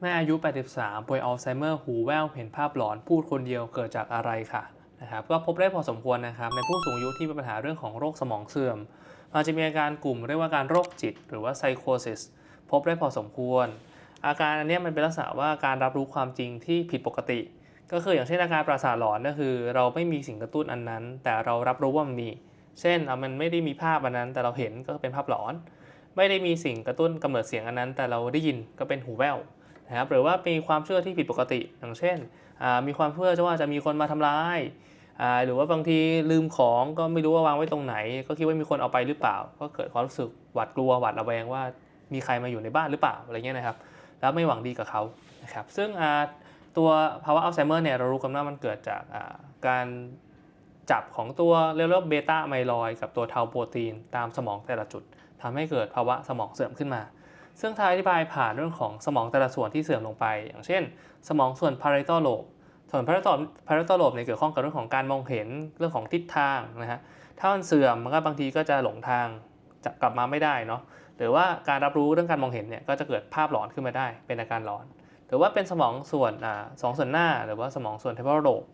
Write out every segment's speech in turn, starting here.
แม่อายุ 83 ป่วยอัลไซเมอร์หูแว่วเห็นภาพหลอนพูดคนเดียวเกิดจากอะไรค่ะนะครับก็พบได้พอสมควรนะครับในผู้สูงอายุที่มีปัญหาเรื่องของโรคสมองเสื่อมอาจจะมีอาการกลุ่มเรียกว่าการโรคจิต หรือว่าไซโคซิสพบได้พอสมควร อาการอันนี้มันเป็นลักษณะว่าการรับรู้ความจริงที่ผิดปกติ ก็คืออย่างเช่นอาการประสาทหลอนก็คือ เราไม่มีสิ่งกระตุ้นอันนั้น แต่เรารับรู้ว่ามันมี เช่นมันไม่ได้มีภาพอันนั้น แต่เราเห็นก็เป็นภาพหลอน ไม่ได้มีสิ่งกระตุ้นกำเนิดเสียงอันนั้น แต่เราได้ยินก็เป็นหูแว่ว นะครับหรือว่ามีความเชื่อที่ผิดปกติ อย่างเช่น มีความเชื่อว่าจะมีคนมาทำร้าย หรือว่าบางทีลืมของก็ไม่รู้ว่าวางไว้ตรงไหน ก็คิดว่ามีคนเอาไปหรือเปล่า ก็เกิดความรู้สึกหวาดกลัวหวาดระแวงว่ามีใครมาอยู่ในบ้านหรือเปล่าอะไรเงี้ยนะครับ แล้วไม่หวังดีกับเขานะครับ ซึ่งตัวภาวะอัลไซเมอร์เนี่ยเรารู้กันว่ามันเกิดจากการจับของตัวเรียกว่าเบต้าไมลอยกับตัวเทาโปรตีนตามสมองแต่ละจุดทำให้เกิดภาวะสมองเสื่อมขึ้นมา ซึ่งทางอธิบายผ่านเรื่องของสมองแต่ละส่วนที่เสื่อมลงไป อย่างเช่น สมองส่วน parietal lobe ส่วน parietal parietal lobe เนี่ยเกี่ยวข้องกับเรื่องของการมองเห็นเรื่องของทิศทางนะฮะถ้ามันเสื่อมมันก็บางทีก็จะหลงทางจะกลับมาไม่ได้เนาะหรือว่าการรับรู้เรื่องการมองเห็นเนี่ยก็จะเกิดภาพหลอนขึ้นมาได้ เป็นอาการหลอน หรือว่าเป็นสมองส่วนอ่าสองส่วนหน้า หรือว่าสมองส่วน temporal lobe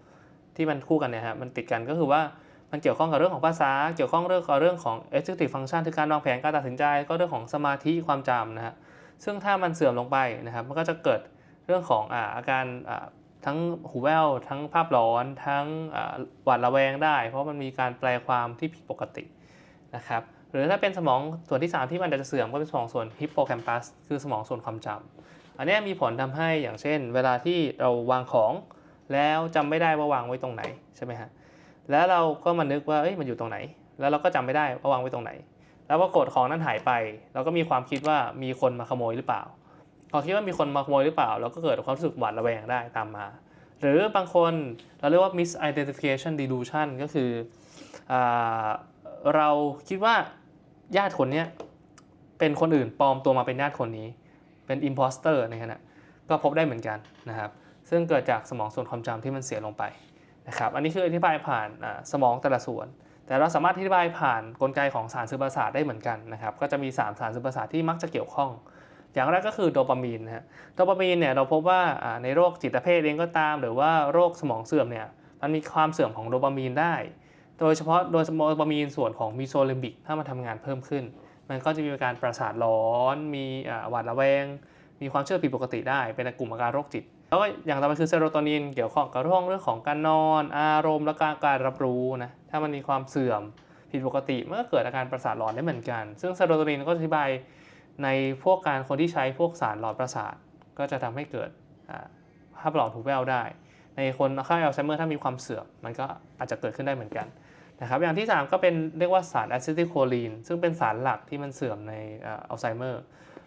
ที่มันคู่กันเนี่ยฮะมันติดกันก็คือว่า มันเกี่ยวข้องกับเรื่องของภาษา เกี่ยวข้องเรื่องกับเรื่องของ executive function คือการวางแผนการตัดสินใจ ก็เรื่องของสมาธิความจำนะฮะซึ่งถ้ามันเสื่อมลงไปนะครับมันก็จะเกิดเรื่องของอาอาการทั้งหูแว่วทั้งภาพหลอนทั้งหวาดระแวงได้ เพราะมันมีการแปลความที่ผิดปกตินะครับหรือถ้าเป็นสมองส่วนที่ 3 ที่มันจะเสื่อมก็เป็นสมองส่วนฮิปโปแคมปัสคือสมองส่วนความจำอันนี้มีผลทำให้อย่างเช่น เวลาที่เราวางของแล้วจำไม่ได้ว่าวางไว้ตรงไหนใช่ไหมฮะ แล้วเราก็มานึกว่าเอ้ยมันอยู่ตรงไหน แล้วเราก็จำไม่ได้ว่าวางไว้ตรงไหน แล้วปรากฏของนั้นหายไป เราก็มีความคิดว่ามีคนมาขโมยหรือเปล่า พอคิดว่ามีคนมาขโมยหรือเปล่า เราก็เกิดความรู้สึกหวาดระแวงได้ตามมา หรือบางคนเราเรียกว่า misidentification delusion ก็คืออเราคิดว่าญาติคนนี้เป็นคนอื่นปลอมตัวมาเป็นญาติคนนี้ เป็น imposter ในขณะก็พบได้เหมือนกันนะครับ ซึ่งเกิดจากสมองส่วนความจำที่มันเสียลงไป นะครับอันนี้คืออธิบายผ่านสมองแต่ละส่วน แต่เราสามารถอธิบายผ่านกลไกของสารสื่อประสาทได้เหมือนกันนะครับก็จะมี 3 สารสื่อประสาทที่มักจะเกี่ยวข้อง อย่างแรกก็คือโดปามีนนะฮะโดปามีนเนี่ยเราพบว่าในโรคจิตเภทเองก็ตาม หรือว่าโรคสมองเสื่อมเนี่ยมันมีความเสื่อมของโดปามีนได้ โดยเฉพาะโดยโดปามีนส่วนของมีโซลิมบิกถ้ามันทำงานเพิ่มขึ้น มันก็จะมีอาการประสาทร้อน มีหวาดระแวง มีความเชื่อผิดปกติได้ เป็นกลุ่มอาการโรคจิต แล้วก็อย่างต่อไปคือเซโรโทนินเกี่ยวข้องกับเรื่องเรื่องของการนอน อารมณ์และการการรับรู้นะถ้ามันมีความเสื่อมผิดปกติมันก็เกิดอาการประสาทหลอนได้เหมือนกัน ซึ่งเซโรโทนินก็อธิบายในพวกการคนที่ใช้พวกสารหลอนประสาท ก็จะทำให้เกิดภาพหลอนหูแววได้ ในคนไข้อัลไซเมอร์ถ้ามีความเสื่อมมันก็อาจจะเกิดขึ้นได้เหมือนกันนะครับอย่างที่ 3 ก็เป็นเรียกว่าสารอะซิติโคลีนซึ่งเป็นสารหลักที่มันเสื่อมในอัลไซเมอร์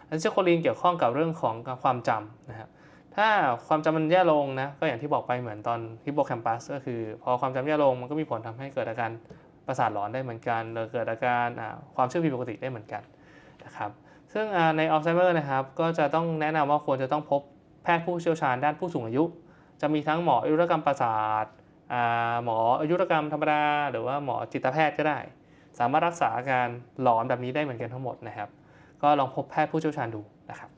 อะซิติโคลีนเกี่ยวข้องกับเรื่องของความจำนะครับ ถ้าความจำมันแย่ลงนะก็อย่างที่บอกไปเหมือนตอนฮิปโปแคมปัสก็คือ พอความจำแย่ลงมันก็มีผลทำให้เกิดอาการประสาทหลอนได้เหมือนกันหรือเกิดอาการความเชื่อผิดปกติได้เหมือนกันนะครับซึ่งในอัลไซเมอร์นะครับก็จะต้องแนะนำว่าควรจะต้องพบแพทย์ผู้เชี่ยวชาญด้านผู้สูงอายุ จะมีทั้งหมออายุรกรรมประสาทหมออายุรกรรมธรรมดา หรือว่าหมอจิตแพทย์ก็ได้ สามารถรักษาอาการหลอนแบบนี้ได้เหมือนกันทั้งหมดนะครับ ก็ลองพบแพทย์ผู้เชี่ยวชาญดูนะครับ